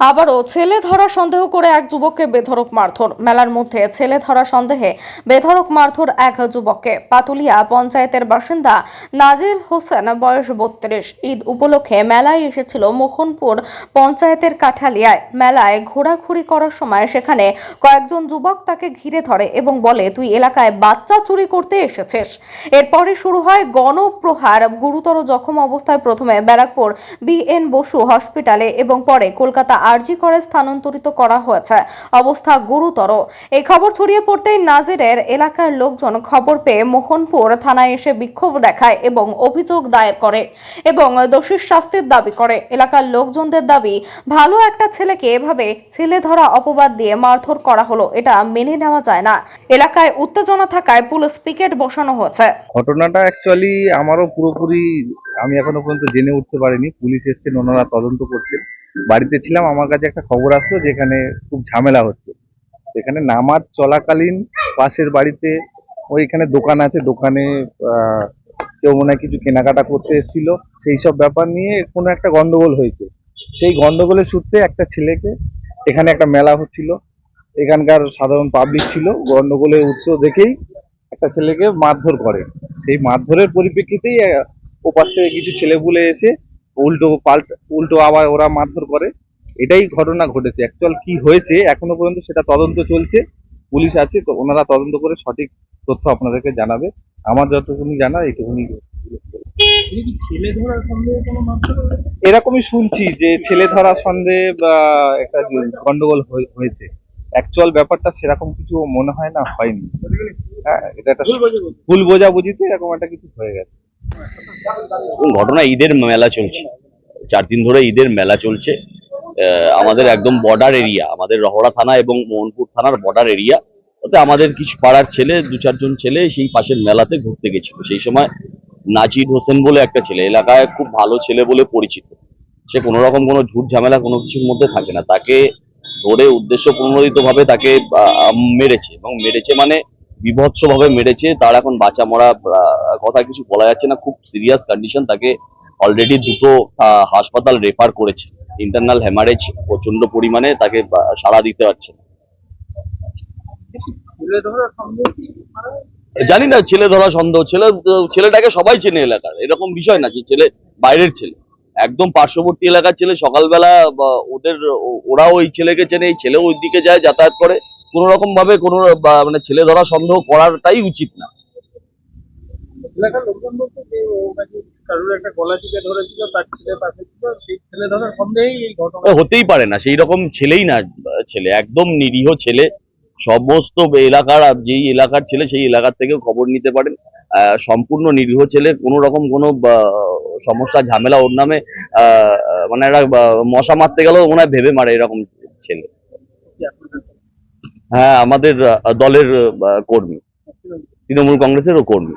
আবারও ছেলে ধরা সন্দেহ করে এক যুবককে বেধরক মারধর। মেলার মধ্যে ছেলে ধরা সন্দেহে বেধরক মারধর এক যুবককে। পাতুলিয়া পঞ্চায়েতের বাসিন্দা নাজির হোসেন, বয়স বত্রিশ। ঈদ উপলক্ষে মেলায় এসেছিল মোহনপুর পঞ্চায়েতের কাঠালিয়ায়। মেলায় ঘোরাঘুরি করার সময় সেখানে কয়েকজন যুবক তাকে ঘিরে ধরে এবং বলে, তুই এলাকায় বাচ্চা চুরি করতে এসেছিস। এরপরে শুরু হয় গণপ্রহার। গুরুতর জখম অবস্থায় প্রথমে ব্যারাকপুর বিএন বসু হসপিটালে এবং পরে কলকাতা আরজি করে স্থানান্তরিত করা হয়েছে। অবস্থা গুরুতর। এই খবর ছড়িয়ে পড়তেই নাজিরের এলাকার লোকজন খবর পেয়ে মোহনপুর থানায় এসে বিক্ষোভ দেখায় এবং অভিযোগ দায়ের করে এবং দোষীর শাস্তির দাবি করে। এলাকার লোকজনদের দাবি, ভালো একটা ছেলেকে এভাবে ছেলে ধরা অপবাদ দিয়ে মারধর করা হলো, এটা মেনে নেওয়া যায় না। এলাকায় উত্তেজনা থাকায় পুলিশ পিকেট বসানো হয়েছে। ঘটনাটা অ্যাকচুয়ালি আমারও পুরোপুরি আমি এখনও পর্যন্ত জেনে উঠতে পারিনি। পুলিশ এসছেন, ওনারা তদন্ত করছেন। বাড়িতে ছিলাম, আমার কাছে একটা খবর আসলো যেখানে খুব ঝামেলা হচ্ছে। এখানে নামাজ চলাকালীন পাশের বাড়িতে ওইখানে দোকান আছে, দোকানে কেউ মনে হয় কিছু কেনাকাটা করতে এসেছিল। সেই সব ব্যাপার নিয়ে কোনো একটা গন্ডগোল হয়েছে। সেই গন্ডগোলের সূত্রে একটা ছেলেকে এখানে একটা মেলা হচ্ছিল। এখানকার সাধারণ পাবলিক ছিল। গন্ডগোলের উৎস দেখেই একটা ছেলেকে মারধর করে। সেই মারধরের পরিপ্রেক্ষিতেই ওপাশ থেকে কিছু ছেলে ছেলেপুলে এসে উল্টো পাল্টা উল্টো আবার ওরা মারধর করে। এটাই ঘটনা ঘটেছে। অ্যাকচুয়াল কি হয়েছে এখনও পর্যন্ত সেটা তদন্ত চলছে। পুলিশ আছে তো ওনারা তদন্ত করে সঠিক তথ্য আপনাদেরকে জানাবে। আমার যতটুকুনি জানা এইটুকুনি ধরার এরকমই শুনছি যে ছেলে ধরা সন্দেহে বা একটা গন্ডগোল হয়ে- হয়েছে। অ্যাকচুয়াল ব্যাপারটা সেরকম কিছু মনে হয় না হয়নি। হ্যাঁ এটা একটা ভুল ভুল বোঝাবুঝিতে এরকম একটা কিছু হয়ে গেছে। ঘটনা ঈদের মেলা চলছে। চার দিন ধরে ঈদের মেলা চলছে। আমাদের একদম বর্ডার এরিয়া আমাদের রহড়া থানা এবং মোহনপুর থানার বর্ডার এরিয়া ওতে আমাদের কিছু পাড়ার ছেলে, দু চারজন ছেলে সেই পাশের মেলাতে ঘুরতে গেছিল। সেই সময় নাজির হোসেন বলে একটা ছেলে, এলাকায় খুব ভালো ছেলে বলে পরিচিত। সে কোনো রকম কোনো ঝুট ঝামেলা কোনো কিছুর মধ্যে থাকে না। তাকে ধরে উদ্দেশ্য প্রণোদিত ভাবে তাকে মেরেছে। এবং মেরেছে মানে বিভৎস ভাবে মেরেছে, তার এখন বাঁচা মরা কথা কিছু বলা যাচ্ছে না, খুব সিরিয়াস কন্ডিশন তাকে অলরেডি দুটো হাসপাতাল রেফার করেছে ইন্টারনাল হ্যামারেজ প্রচণ্ড পরিমাণে তাকে সাড়া দিতে পারছে। ছেলে? জানি না, ছেলে ধরা সন্দেহ, ছেলে, ছেলেটাকে সবাই চেনে এলাকার, এরকম বিষয় না যে ছেলে বাইরের ছেলে একদম পার্শ্ববর্তী এলাকার ছেলে, সকালবেলা ওদের, ও- ওরাও ওই ছেলেকে চেনে, এই ছেলেও ওই দিকে যায়, যাতায়াত করে কোনো রকম ভাবে কোনো মানে ছেলে ধরা সন্দেহ করাটাই উচিত না। হতেই পারে না সেই রকম ছেলেই না ছেলে একদম নিরীহ ছেলে। সমস্ত এলাকার যেই এলাকার ছেলে সেই এলাকার থেকেও খবর নিতে পারেন। আহ, সম্পূর্ণ নিরীহ ছেলে কোনো রকম কোনো সমস্যা ঝামেলা ওর নামে আহ, মানে একটা মশা মারতে গেলেও মনে হয় ভেবে মারে এরকম ছেলে। হ্যাঁ আমাদের দলের কর্মী তৃণমূল কংগ্রেসেরও কর্মী।